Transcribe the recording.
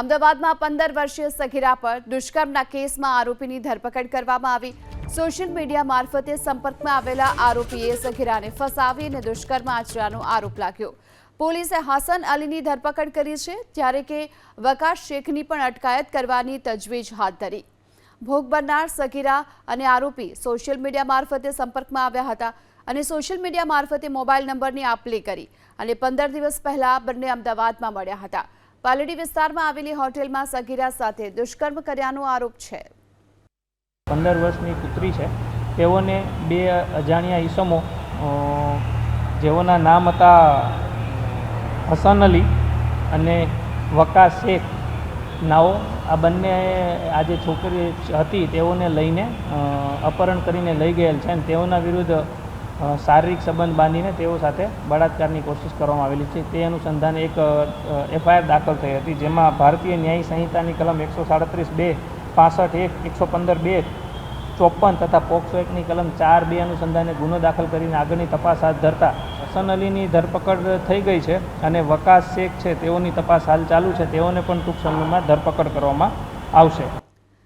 અમદાવાદમાં પંદર વર્ષીય સગીરા પર દુષ્કર્મના કેસમાં આરોપીની ધરપકડ કરવામાં આવી. સોશિયલ મીડિયા મારફતે સંપર્કમાં આવેલા આરોપીએ સગીરાને ફસાવી અને દુષ્કર્મ આચરવાનો આરોપ લાગ્યો. પોલીસે હસન અલીની ધરપકડ કરી છે, જ્યારે કે વકાશ શેખની પણ અટકાયત કરવાની તજવીજ હાથ ધરી. ભોગ બનનાર સગીરા અને આરોપી સોશિયલ મીડિયા મારફતે સંપર્કમાં આવ્યા હતા અને સોશિયલ મીડિયા મારફતે મોબાઈલ નંબરની આપલે કરી અને પંદર દિવસ પહેલા બંને અમદાવાદમાં મળ્યા હતા. પાલડી વિસ્તારમાં આવેલી હોટેલમાં સગીરા સાથે દુષ્કર્મ કર્યાનો આરોપ છે. પંદર વર્ષની પુત્રી છે. તેઓને બે અજાણ્યા ઈસમો જેઓના નામ હતા, હસન અલી અને વકા શેખ. નાઓ, આ બંને આ જે છોકરી હતી, તેઓને લઈને અપહરણ કરીને લઈ ગયેલ છે અને તેઓના વિરુદ્ધ શારીરિક સંબંધ બાંધીને તેઓ સાથે બળાત્કારની કોશિશ કરવામાં આવેલી છે. તે અનુસંધાને એક એફઆઈઆર દાખલ થઈ હતી, જેમાં ભારતીય ન્યાય સંહિતાની કલમ એકસો સાડત્રીસ બે, પાસઠ એક, એકસો પંદર બે, ચોપન તથા પોક્સો એકની કલમ ચાર બે અનુસંધાને ગુનો દાખલ કરીને આગળની તપાસ હાથ ધરતા હસન અલીની ધરપકડ થઈ ગઈ છે અને વકાસ શેખ છે, તેઓની તપાસ હાલ ચાલુ છે. તેઓને પણ ટૂંક સમયમાં ધરપકડ કરવામાં આવશે.